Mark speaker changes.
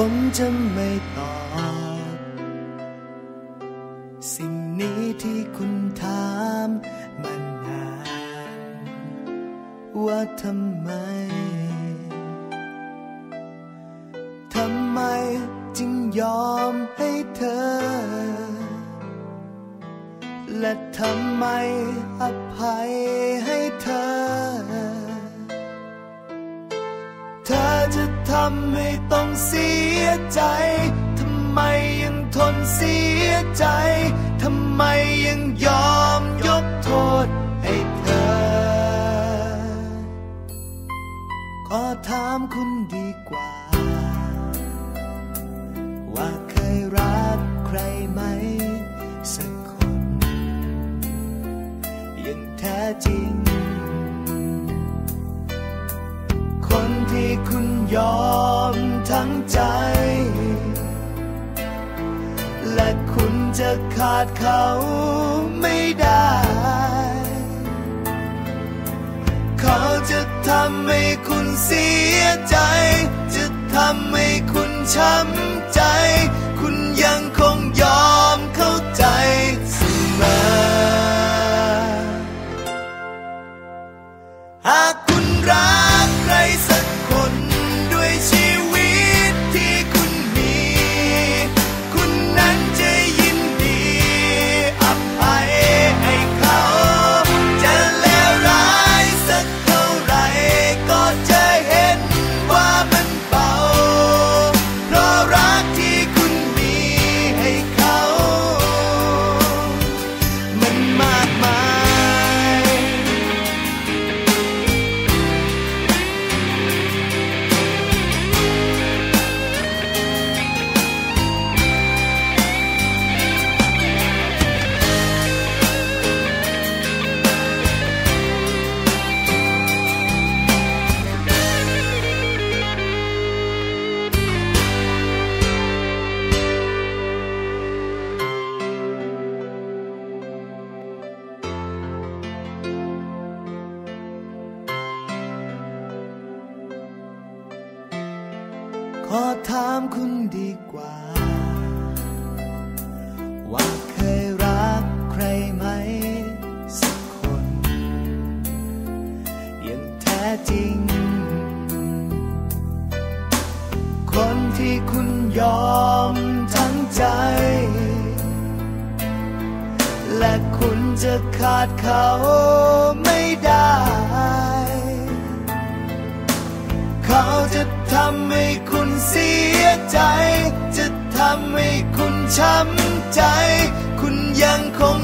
Speaker 1: ผมจะไม่ตอบ สิ่งนี้ที่คุณถามมานาน ว่าทำไม ทำไมจึงยอมให้เธอ และทำไมอภัยให้เธอ เธอจะทำให้ต ใจทำไมยังทนเสียใจทำไมยังยอมยกโทษให้เธอ ขอถามคุณดีกว่า ว่าเคยรักใครไหม สักคน ยังแท้จริง คนที่คุณยอมทั้งใจ จะขาดเขาไม่ได้ เขาจะทำให้คุณเสียใจ จะทำให้คุณช้ำใจ คุณยังคงยอมเข้าใจเสมอหากคุณรัก ขอถามคุณดีกว่า ว่าเคยรักใครไหม สักคนอย่างแท้จริง คนที่คุณยอมทั้งใจ และคุณจะขาดเขาไม่ได้ เขาจะทำ ทำให้คุณช้ำใจ คุณยังคง